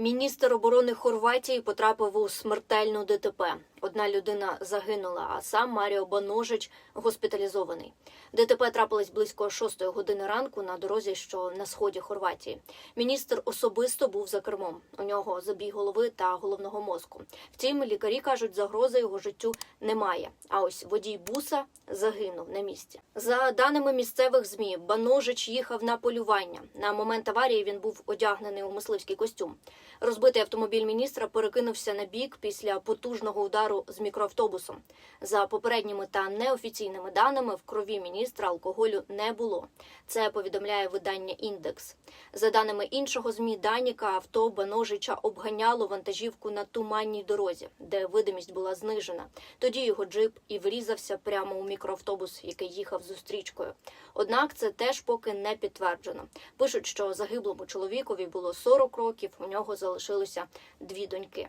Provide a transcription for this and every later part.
Міністр оборони Хорватії потрапив у смертельну ДТП. Одна людина загинула, а сам Маріо Баножич госпіталізований. ДТП трапилось близько 6 години ранку на дорозі, що на сході Хорватії. Міністр особисто був за кермом. У нього забій голови та головного мозку. Втім, лікарі кажуть, загрози його життю немає. А ось водій буса загинув на місці. За даними місцевих змі, Баножич їхав на полювання. На момент аварії він був одягнений у мисливський костюм. Розбитий автомобіль міністра перекинувся на бік після потужного удару з мікроавтобусом. За попередніми та неофіційними даними, в крові міністра алкоголю не було. Це повідомляє видання Індекс. За даними іншого змі Даніка, авто Баножича обганяло вантажівку на туманній дорозі, де видимість була знижена. Тоді його джип і врізався прямо у мікроавтобус, який їхав зустрічкою. Однак це теж поки не підтверджено. Пишуть, що загиблому чоловікові було 40 років, у нього залишилося дві доньки.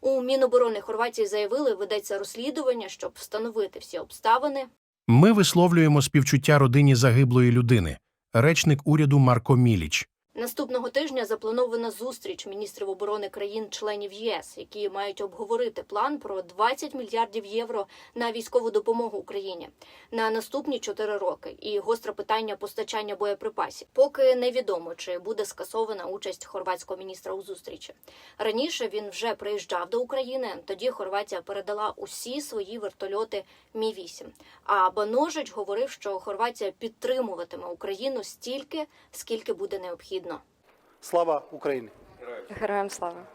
У Міноборони Хорватії заявили, ведеться розслідування, щоб встановити всі обставини. Ми висловлюємо співчуття родині загиблої людини. Речник уряду Марко Міліч. Наступного тижня запланована зустріч міністрів оборони країн-членів ЄС, які мають обговорити план про 20 мільярдів євро на військову допомогу Україні на наступні 4 роки і гостре питання постачання боєприпасів. Поки невідомо, чи буде скасована участь хорватського міністра у зустрічі. Раніше він вже приїжджав до України. Тоді Хорватія передала усі свої вертольоти Мі 8 А Баножич говорив, що Хорватія підтримуватиме Україну стільки, скільки буде необхідно. Слава Україні! Героям слава!